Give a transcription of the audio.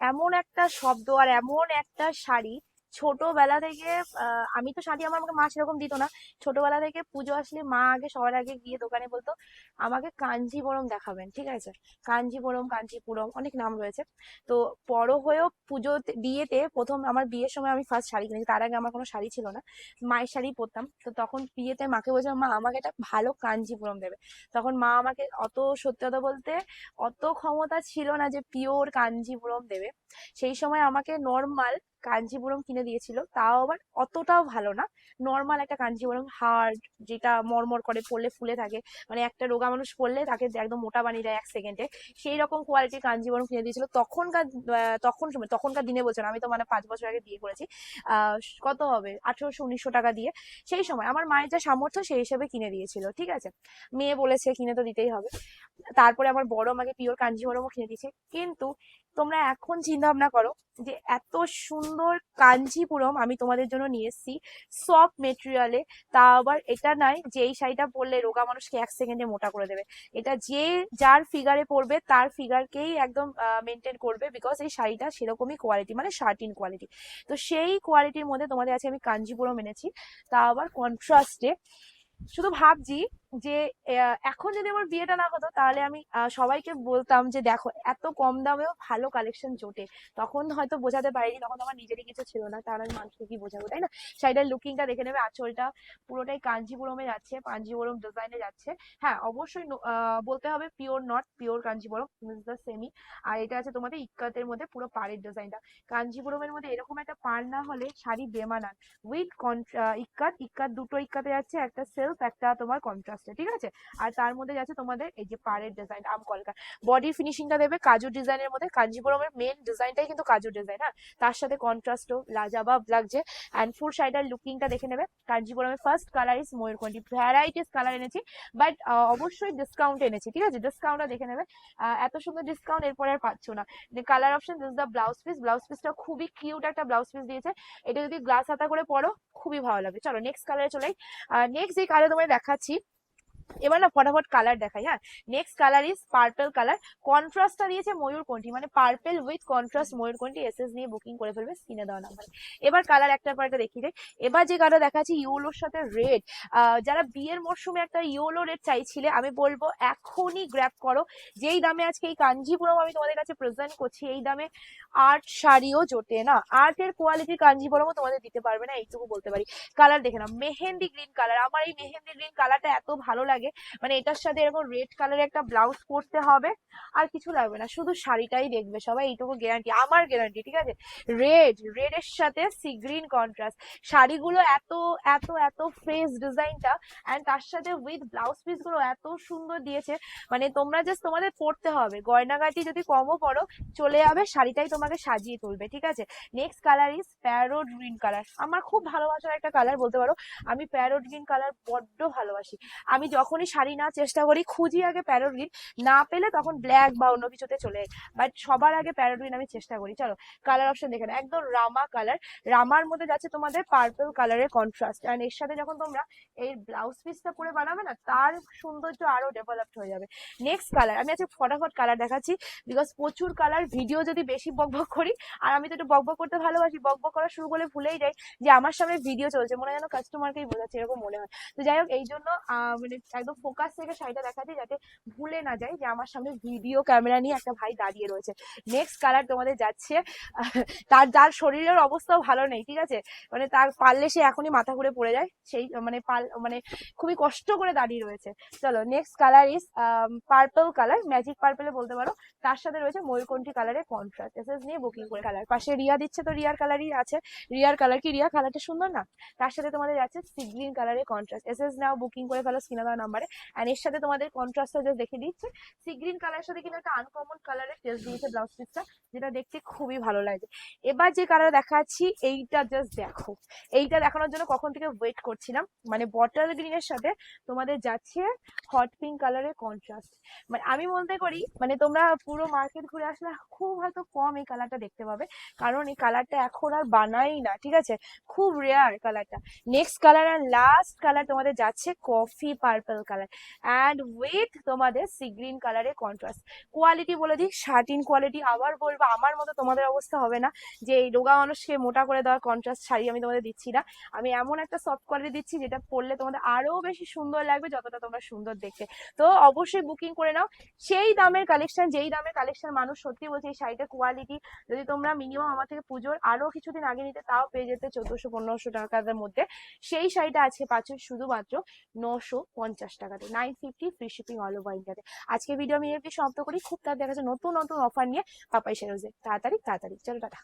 এমন একটা শব্দ আর এমন একটা শাড়ি ছোটবেলা থেকে আমি তো শাড়ি আমার আমাকে মা সেরকম দিত না। ছোটবেলা থেকে পুজো আসলে মা আগে সবার আগে গিয়ে দোকানে বলতো, আমাকে কাঞ্জিবরম দেখাবেন। ঠিক আছে? কাঞ্জিবরম কাঞ্চিপুরম অনেক নাম রয়েছে। তো বড় হয়েও পুজো বিয়েতে প্রথম আমার বিয়ের সময় আমি ফার্স্ট শাড়ি কিনেছি। তার আগে আমার কোনো শাড়ি ছিল না। মায়ের শাড়ি পরতাম। তো তখন বিয়েতে মাকে বলছিলাম, মা, আমাকে একটা ভালো কাঞ্জিপুরম দেবে। তখন মা আমাকে অত সত্যি কথা বলতে অত ক্ষমতা ছিল না যে পিওর কাঞ্জিপুরম দেবে। সেই সময় আমাকে নর্মাল কাঞ্জিপুরম কিনে দিয়েছিল, তাও আবার অতটাও ভালো না। নর্মাল একটা কাঞ্জিপুরম হার্ড যেটা মরমর করে পড়লে ফুলে থাকে। মানে একটা রোগা মানুষ পড়লে তাকে একদম মোটা বানিয়ে দেয় এক সেকেন্ডে সেই রকম কোয়ালিটির কাঞ্জিপুরম কিনে দিয়েছিল। তখনকার তখন সময়, তখনকার দিনে বলছেন আমি তো মানে পাঁচ বছর আগে বিয়ে করেছি। কত হবে? আঠেরোশো, উনিশশো টাকা দিয়ে। সেই সময় আমার মায়ের যা সামর্থ্য সেই হিসেবে কিনে দিয়েছিল, ঠিক আছে? মেয়ে বলেছে কিনে তো দিতেই হবে। তারপরে আমার বড় আমাকে পিওর কাঞ্জিভরমও কিনে দিয়েছে। কিন্তু তোমরা এখন চিন্তা ভাবনা করো যে এত সুন্দর কাঞ্জিপুরম আমি তোমাদের জন্য নিয়ে এসেছি। সফট মেটেরিয়ালে তা আবার এটা নয় যে এই শাড়িটা পরলে রোগা মানুষকে এক সেকেন্ডে মোটা করে দেবে। এটা যে যার ফিগারে পরবে, তার ফিগারকেই একদম মেনটেন করবে বিকজ এই শাড়িটা সেরকমই কোয়ালিটি মানে শার্টিন কোয়ালিটি তো সেই কোয়ালিটির মধ্যে তোমাদের আছে আমি কাঞ্জিপুরম এনেছি। তা আবার কন্ট্রাস্টে শুধু ভাবছি যে এখন যদি আমার বিয়েটা না হতো, তাহলে আমি সবাইকে বলতাম যে, দেখো, এত কম দামেও ভালো কালেকশন জোটে। তখন হয়তো বোঝাতে পারিনি, তখন আমার নিজেরই কিছু ছিল না, তাহলে আমি মানুষকে কি বোঝাবো, তাই না? শাড়িটার লুকিংটা দেখে নেবে, আঁচলটা পুরোটাই কাঞ্জিপুরমে যাচ্ছে কাঞ্জিপুরম ডিজাইনে যাচ্ছে। হ্যাঁ অবশ্যই বলতে হবে pure not pure Kanchipuram the semi আর এটা আছে তোমাদের ইক্কাতের মধ্যে পুরো পাড়ের ডিজাইনটা কাঞ্জিপুরমের মধ্যে এরকম একটা পাড় না হলে শাড়ি বেমানান। উইথ ইক্কাত ইক্কাত দুটো ইক্কাতে যাচ্ছে, একটা সেলফ একটা তোমার কন্ট্রাস্টে ঠিক আছে? আর তার মধ্যে যাচ্ছে তোমাদের এই যে পাড়ের ডিজাইন আম কলকা। বডির ফিনিশিংটা দেবে কাজু ডিজাইনের মধ্যে। কাঞ্জিপুরমের মেন ডিজাইনটাই কিন্তু কাজু ডিজাইন হ্যাঁ? তার সাথে কন্ট্রাস্টও লাজাবাব লাগছে। অ্যান্ড ফুল শাড়িটার লুকিংটা দেখে নেবে। কাঞ্জিপুরমের ফার্স্ট কালার ইস ময়ূরকণ্ঠী ভ্যারাইটিস কালার এনেছি। বাট অবশ্যই ডিসকাউন্ট এনেছি, ঠিক আছে? ডিসকাউন্টটা দেখে নেবে। এত সুন্দর ডিসকাউন্ট এরপরে আর পাচ্ছ না। Colour option this the blouse piece blouse পিসটা খুবই কিউট একটা ব্লাউজ পিস দিয়েছে। এটা যদি গ্লাস হাতা করে পরো, খুবই ভালো লাগবে। চলো নেক্সট কালারে চলে নেক্সট যে কালার তোমায় দেখাচ্ছি এবার না ফটাফট কালার দেখাই হ্যাঁ? Next colour is purple colour কন্ট্রাস্টটা দিয়েছে ময়ূরকণ্ঠী মানে পার্পল উইথ কন্ট্রাস্ট ময়ূরকণ্ঠী এসএস নিয়ে বুকিং করে ফেলবে স্ক্রিনে দেওয়া নাম্বার এবার কালার একটা দেখিয়ে দেয় এবার যে কালার দেখাচ্ছি ইউলোর সাথে রেড যারা বিয়ের মরশুমে একটা ইউলো রেড চাইছিলে, আমি বলব এখনই গ্র্যাপ করো। যেই দামে আজকে এই কাঞ্জিপুরম আমি তোমাদের কাছে প্রেজেন্ট করছি, এই দামে আর্ট শাড়িও জোটে না। আর্টের কোয়ালিটির কাঞ্জিপুরমও তোমাদের দিতে পারবে না, এইটুকু বলতে পারি। কালার দেখে নাও। মেহেন্দি গ্রিন কালার আমার এই মেহেন্দি গ্রিন কালারটা এত ভালো লাগে মানে এটার সাথে এরকম রেড কালারের একটা ব্লাউজ পরতে হবে, আর কিছু লাগবে না। শুধু শাড়িটাই দেখবে সবাই, এইটুকু গ্যারান্টি আমার গ্যারান্টি ঠিক আছে? রেড রেড এর সাথে সি গ্রিন কন্ট্রাস্ট শাড়িগুলো এত এত এত ফ্রেশ ডিজাইনটা অ্যান্ড তার সাথে উইথ ব্লাউজ পিসগুলো এত সুন্দর দিয়েছে। মানে তোমরা জাস্ট তোমাদের পড়তে হবে। গয়নাগাটি যদি কমও পড়ো চলে যাবে, শাড়িটাই তোমাকে সাজিয়ে তুলবে, ঠিক আছে? Next colour is parrot green colour আমার খুব ভালোবাসার একটা কালার বলতে পারো। আমি প্যারোট গ্রিন কালার বড্ড ভালোবাসি। আমি যখনই শাড়ি না চেষ্টা করি, খুঁজি আগে প্যারোট গ্রিন না পেলে তখন ব্ল্যাক বা অন্য কিছুতে চলে যাই। বাট সবার আগে প্যারোট গ্রিন আমি চেষ্টা করি। চলো কালার অপশন দেখে একদম রামা কালার রামার মধ্যে যাচ্ছে তোমাদের পার্পল কালারের কন্ট্রাস্ট অ্যান্ড এর সাথে যখন তোমরা এই ব্লাউজ পিসটা পরে বানাবে না, তার সৌন্দর্য আরও ডেভেলপড হয়ে যাবে। নেক্সট কালার আমি আজকে ফটাফট কালার দেখাচ্ছি বিকজ প্রচুর কালার ভিডিও যদি বেশি বকবক করি, আর আমি তো একটু বকবক করতে ভালোবাসি বকবক করা শুরু করলে ভুলেই যাই যে আমার সামনে ভিডিও চলছে। মনে যেন কাস্টমারকেই বোঝাচ্ছে, এরকম মনে হয়। তো যাই হোক, এই জন্য মানে একদম ফোকাস থেকে শাড়িটা দেখাচ্ছি যাতে ভুলে না যায় যে আমার সামনে ভিডিও ক্যামেরা নিয়ে একটা ভাই দাঁড়িয়ে রয়েছে। নেক্সট কালার তোমাদের যাচ্ছে তার, যার শরীরের অবস্থাও ভালো নেই, ঠিক আছে? মানে তার পারলে সে এখনই মাথা ঘুরে পড়ে যায়, সেই মানে পাল মানে খুবই কষ্ট করে দাঁড়িয়ে রয়েছে। চলো next colour is purple colour magic পার্পলে বলতে পারো। তার সাথে রয়েছে ময়ূরকণ্ঠী কালারের কন্ট্রাস্ট এসএস নিয়ে বুকিং করে কালার পাশে রিয়া দিচ্ছে তো রিয়ার কালারই আছে। রিয়ার কালার কি? রিয়া কালারটা সুন্দর না? তার সাথে তোমাদের যাচ্ছে সি গ্রিন কালারের কন্ট্রাস্ট এসএস নাও বুকিং করে ফেলো দেওয়া নাম্বারে অ্যান্ড এর সাথে তোমাদের কন্ট্রাস্টটা জাস্ট দেখে দিচ্ছে। সি গ্রিন কালারের সাথে কিন্তু একটা আনকমন কালারের টেস্ট দিয়েছে ব্লাউজ পিসটা যেটা দেখতে খুবই ভালো লাগে এবার যে কালার দেখাচ্ছি, এইটা জাস্ট দেখো। এইটা দেখানোর জন্য কখন থেকে ওয়েট করছিলাম? মানে বটল গ্রিনের সাথে তোমাদের যাচ্ছে হট পিঙ্ক কালারের কন্ট্রাস্ট মানে আমি বলতে করি মানে তোমরা পুরো মার্কেট ঘুরে আসলে খুব হয়তো কম এই কালারটা দেখতে পাবে। কারণ এই কালারটা এখন আর বানাই না, ঠিক আছে? খুব রেয়ার কালারটা নেক্সট কালার আর লাস্ট কালার তোমাদের যাচ্ছে coffee purple colour and with তোমাদের সি গ্রিন কালারের কন্ট্রাস্ট কোয়ালিটি বলে দিই শার্টিন কোয়ালিটি আবার বলব দেখো আমার মতো তোমাদের অবস্থা হবে না যে এই রোগা মানুষকে মোটা করে দেওয়ার কন্ট্রাস্ট শাড়ি আমি তোমাদের দিচ্ছি না। আমি এমন একটা সফট কোয়ালিটি দিচ্ছি যেটা পরলে তোমাদের আরও বেশি সুন্দর লাগবে যতটা তোমরা সুন্দর দেখতে। তো অবশ্যই বুকিং করে নাও। সেই দামের কালেকশন যেই দামের কালেকশন মানুষ সত্যি বলছে এই শাড়িটার কোয়ালিটি যদি তোমরা মিনিমাম আমার থেকে পুজোর আরও কিছুদিন আগে নিতে তাও পেয়ে যেতে চোদ্দশো, পনেরোশো টাকার মধ্যে। সেই শাড়িটা আছে পাচ্ছ শুধুমাত্র নশো পঞ্চাশ টাকাতে। Nine fifty free shipping all over ইন্ডিয়াতে আজকে ভিডিও আমি এমনি সমাপ্ত করি। খুব তার দেখা যাচ্ছে নতুন নতুন অফার নিয়ে পাপাই সেরোজে তাড়াতাড়ি তাড়াতাড়ি চলো টাটা।